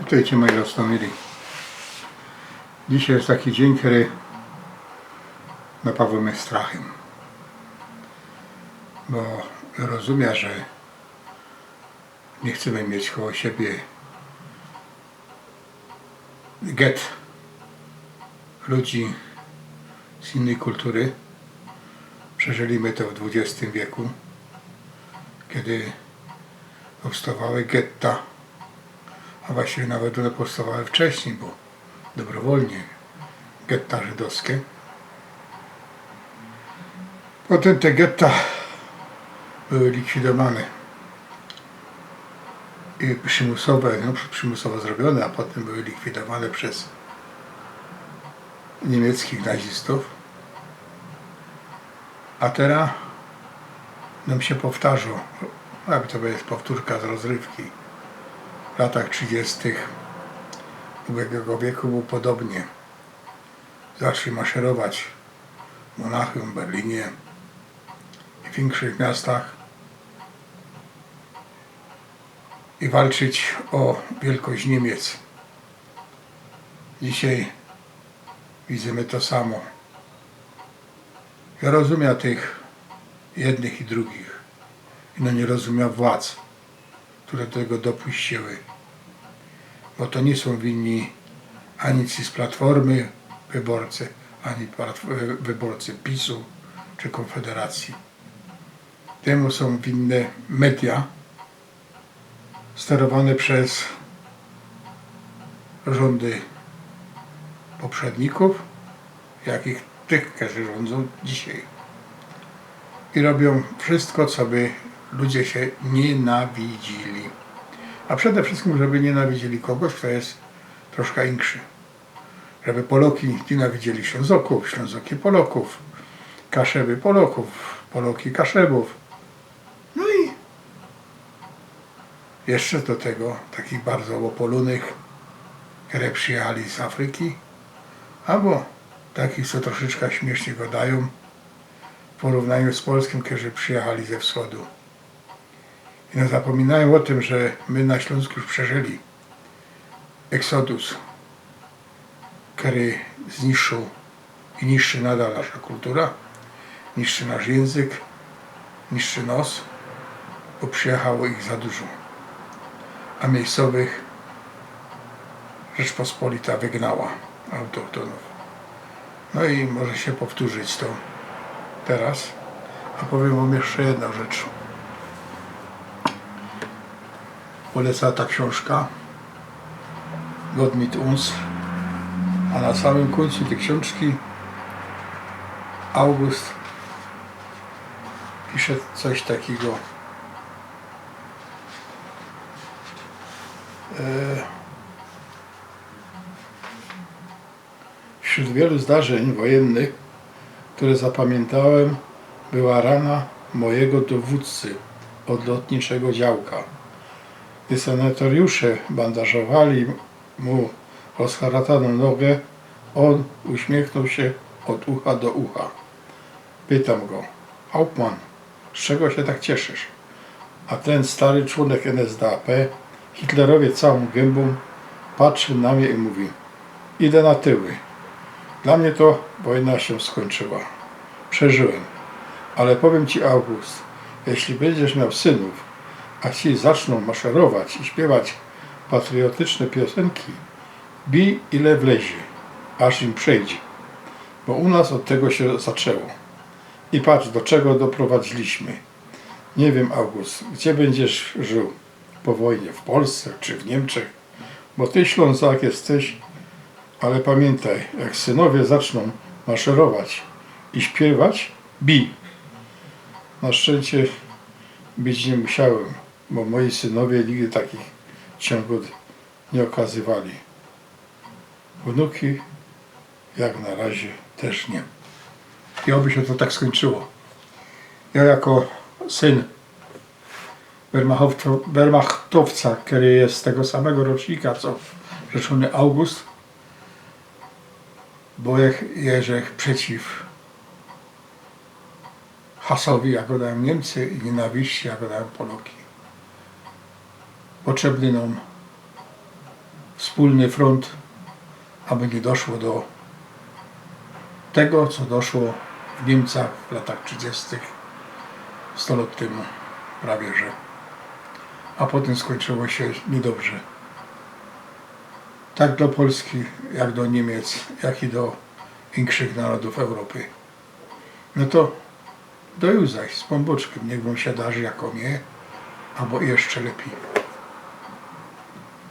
Witajcie moi Rostomili. Dzisiaj jest taki dzień, który napawa mnie strachem. Bo rozumiem, że nie chcemy mieć koło siebie get ludzi z innej kultury. Przeżyliśmy to w XX wieku, kiedy powstawały getta a właściwie nawet one powstawały wcześniej, bo dobrowolnie getta żydowskie. Potem te getta były likwidowane i przymusowe, no przymusowo zrobione, a potem były likwidowane przez niemieckich nazistów. A teraz nam się powtarza, jakby to jest powtórka z rozrywki w latach 30. ubiegłego wieku było podobnie. Zaczęli maszerować w Monachium, Berlinie i większych miastach i walczyć o wielkość Niemiec. Dzisiaj widzimy to samo. Ja rozumiem tych jednych i drugich. No nie rozumiem władz które tego dopuściły. Bo to nie są winni ani ci z Platformy wyborcy, ani wyborcy PiSu czy Konfederacji. Temu są winne media sterowane przez rządy poprzedników, jak i tych, którzy rządzą dzisiaj. I robią wszystko, co by ludzie się nienawidzili. A przede wszystkim, żeby nienawidzili kogoś, kto jest troszkę inszy. Żeby Poloki nienawidzieli Ślązoków, Ślązoki Poloków, Kaszewy Poloków, Poloki Kaszewów. No i jeszcze do tego takich bardzo opolunych, które przyjechali z Afryki, albo takich, co troszeczkę śmiesznie gadają w porównaniu z Polskim, którzy przyjechali ze wschodu. I nie zapominają o tym, że my na Śląsku już przeżyli eksodus, który zniszczył i niszczy nadal nasza kultura, niszczy nasz język, niszczy nos, bo przyjechało ich za dużo. A miejscowych Rzeczpospolita wygnała autochtonów. No i może się powtórzyć to teraz. A powiem wam jeszcze jedną rzecz. Poleca ta książka. God mit uns. A na samym końcu tej książki August pisze coś takiego. E, Wśród wielu zdarzeń wojennych, które zapamiętałem, była rana mojego dowódcy od lotniczego działka. Gdy sanatariusze bandażowali mu rozharataną nogę, on uśmiechnął się od ucha do ucha. Pytam go, Hauptmann, z czego się tak cieszysz? A ten stary członek NSDAP, Hitlerowie całą gębą, patrzy na mnie i mówi, idę na tyły. Dla mnie to wojna się skończyła. Przeżyłem. Ale powiem Ci, August, jeśli będziesz miał synów, a ci zaczną maszerować i śpiewać patriotyczne piosenki, bij ile wlezie, aż im przejdzie. Bo u nas od tego się zaczęło. I patrz, do czego doprowadziliśmy. Nie wiem, August, gdzie będziesz żył? Po wojnie, w Polsce czy w Niemczech? Bo ty Ślązak jesteś, ale pamiętaj, jak synowie zaczną maszerować i śpiewać, bij. Na szczęście bić nie musiałem bo moi synowie nigdy takich ciągów nie okazywali. Wnuki jak na razie też nie. I oby się to tak skończyło. Ja jako syn Wehrmachtowca, który jest z tego samego rocznika co rzeczony August, boję jeżdżę przeciw hasowi, jak go Niemcy i nienawiści, jak go Poloki potrzebny nam wspólny front, aby nie doszło do tego, co doszło w Niemcach w latach 30. 100 lat temu, prawie że. A potem skończyło się niedobrze. Tak do Polski, jak do Niemiec, jak i do większych narodów Europy. No to do już zaś z pomboczkiem, niech wam się darzy jako mnie, albo jeszcze lepiej.